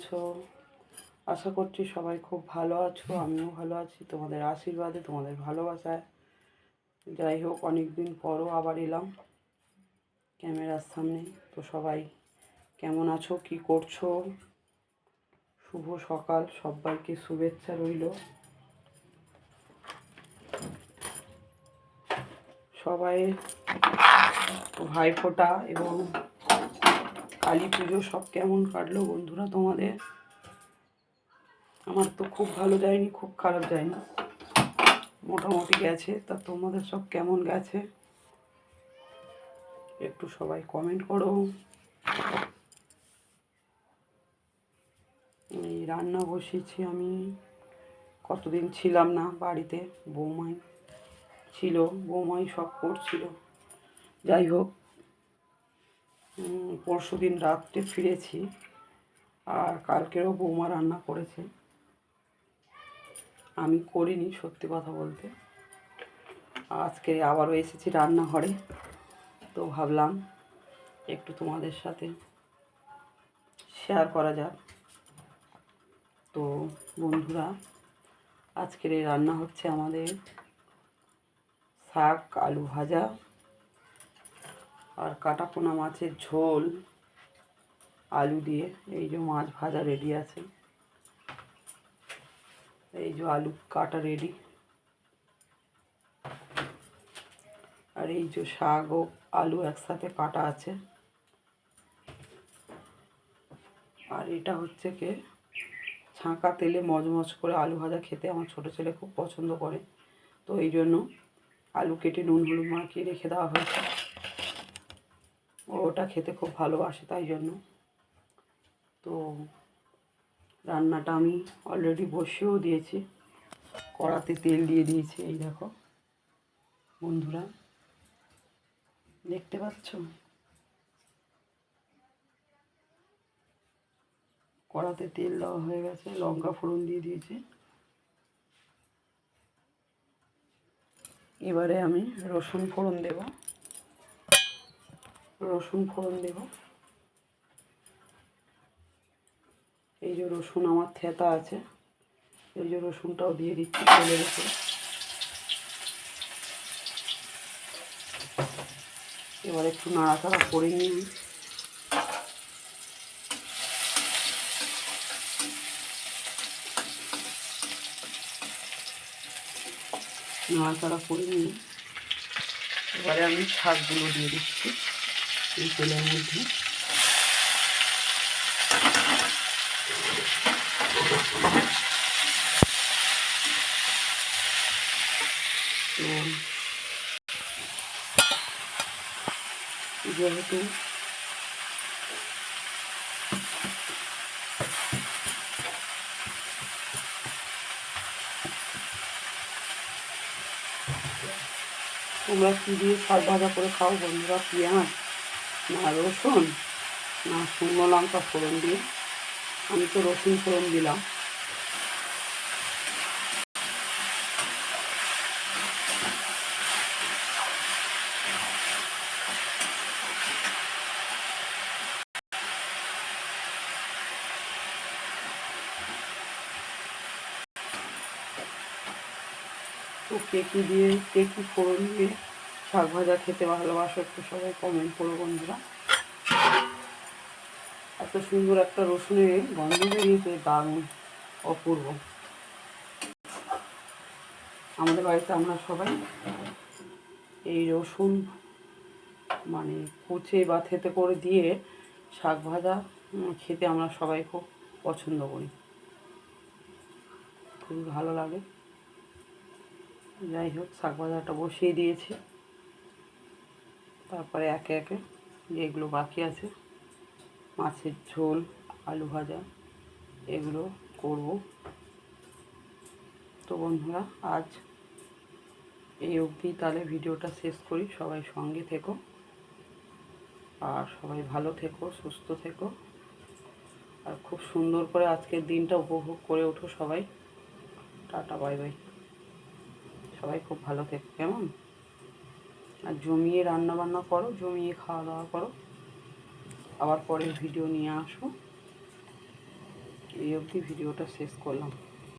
আছো? আশা করছি সবাই খুব ভালো আছো, আমিও ভালো আছি। তোমাদের আশীর্বাদে, তোমাদের ভালোবাসায়। যাই হোক অনেক দিন পরও আবার এলাম ক্যামেরার সামনে। তো সবাই কেমন আছো? কি করছ? শুভ সকাল, সবাইকে শুভেচ্ছা রইল। সবাই ভাইফোঁটা এবং কালী পুজো সব কেমন কাটলো বন্ধুরা তোমাদের? আমার তো খুব ভালো যায়নি, খুব খারাপ যায়নি। মোটামুটি গেছে, তা তোমাদের সব কেমন গেছে? একটু সবাই কমেন্ট করো। এই রান্না বসিয়েছি আমি। কতদিন ছিলাম না বাড়িতে, বৌমাই ছিল, বৌমাই সব করছিল। যাই হোক পরশু দিন রাত্রে ফিরেছি আর কালকেরও বৌমা রান্না করেছে। আমি করিনি সত্যি কথা বলতে। আজকে আবারও এসেছি রান্নাঘরে। তো ভাবলাম একটু তোমাদের সাথে শেয়ার করা যাক। তো বন্ধুরা, আজকের এই রান্না হচ্ছে আমাদের শাক, আলু ভাজা আর কাটা পোনা মাছের ঝোল, আলু দিয়ে, এই যে মাছ ভাজা রেডি আছে। এই যে আলু কাটা রেডি আর এই যে শাক ও আলু একসাথে কাটা আছে। আর এটা হচ্ছে কে, ছাঁকা তেলে মজমজ করে আলু ভাজা খেতে আমার ছোটো ছেলে খুব পছন্দ করে। তো এই জন্য আলু কেটে নুন, হলুদ মাখিয়ে রেখে দেওয়া হয়েছে। ওটা খেতে খুব ভালোবাসে, তাই জন্য। তো রান্নাটা আমি অলরেডি বসিয়েও দিয়েছি। কড়াতে তেল দিয়ে দিয়েছি, এই দেখো। বন্ধুরা, দেখতে পাচ্ছ? কড়াতে তেল দেওয়া হয়ে গেছে, লঙ্কা ফোড়ন দিয়ে দিয়েছি। এবারে আমি রসুন ফোড়ন দেব। রসুন ফোড়ন দেব। এই যে রসুন আমার থেতা আছে, এই যে রসুনটাও দিয়ে দিচ্ছি তেলের উপরে। এবার একটু নাড়াচাড়া করে নিই। নাড়াচাড়া করে নিয়ে এবারে আমি শাকগুলো দিয়ে দিচ্ছি। এই তেলের মধ্যে। যেহেতু তোমরা কী দিয়ে শাক ভাজা করে খাও বন্ধুরা? পেঁয়াজ না রসুন? না, শুকনো লঙ্কা ফোড়ন দিয়ে আমি তো রসুন ফোড়ন দিলাম। তো কে কী দিয়ে কে কী ফোড়ন দিয়ে শাক ভাজা খেতে ভালোবাসো একটু সবাই কমেন্ট করো বন্ধুরা। এত সুন্দর একটা রসুনের গন্ধ বেরিয়েছে, দারুণ, অপূর্ব। আমাদের বাড়িতে আমরা সবাই এই রসুন মানে কুচে বা থেতে করে দিয়ে শাক ভাজা খেতে আমরা সবাই খুব পছন্দ করি। খুবই ভালো লাগে। যাই হোক, শাক ভাজাটা বসিয়ে দিয়েছি। তারপরে একে একে যেগুলো বাকি আছে, মাছের ঝোল, আলু ভাজা, এগুলো করব। তো বন্ধুরা, আজ এই অবধি তাহলে ভিডিওটা শেষ করি। সবাই সঙ্গে থেকো। আর সবাই ভালো থেকো, সুস্থ থেকো। আর খুব সুন্দর করে আজকের দিনটা উপভোগ করে ওঠো সবাই। Tata, bye bye. সবাই খুব ভালো থেকো, কেমন? আর জমিয়ে রান্না বান্না করো, জমিয়ে খাওয়া দাওয়া করো। আবার পরে ভিডিও নিয়ে আসো এই অবধি ভিডিওটা শেষ করলাম।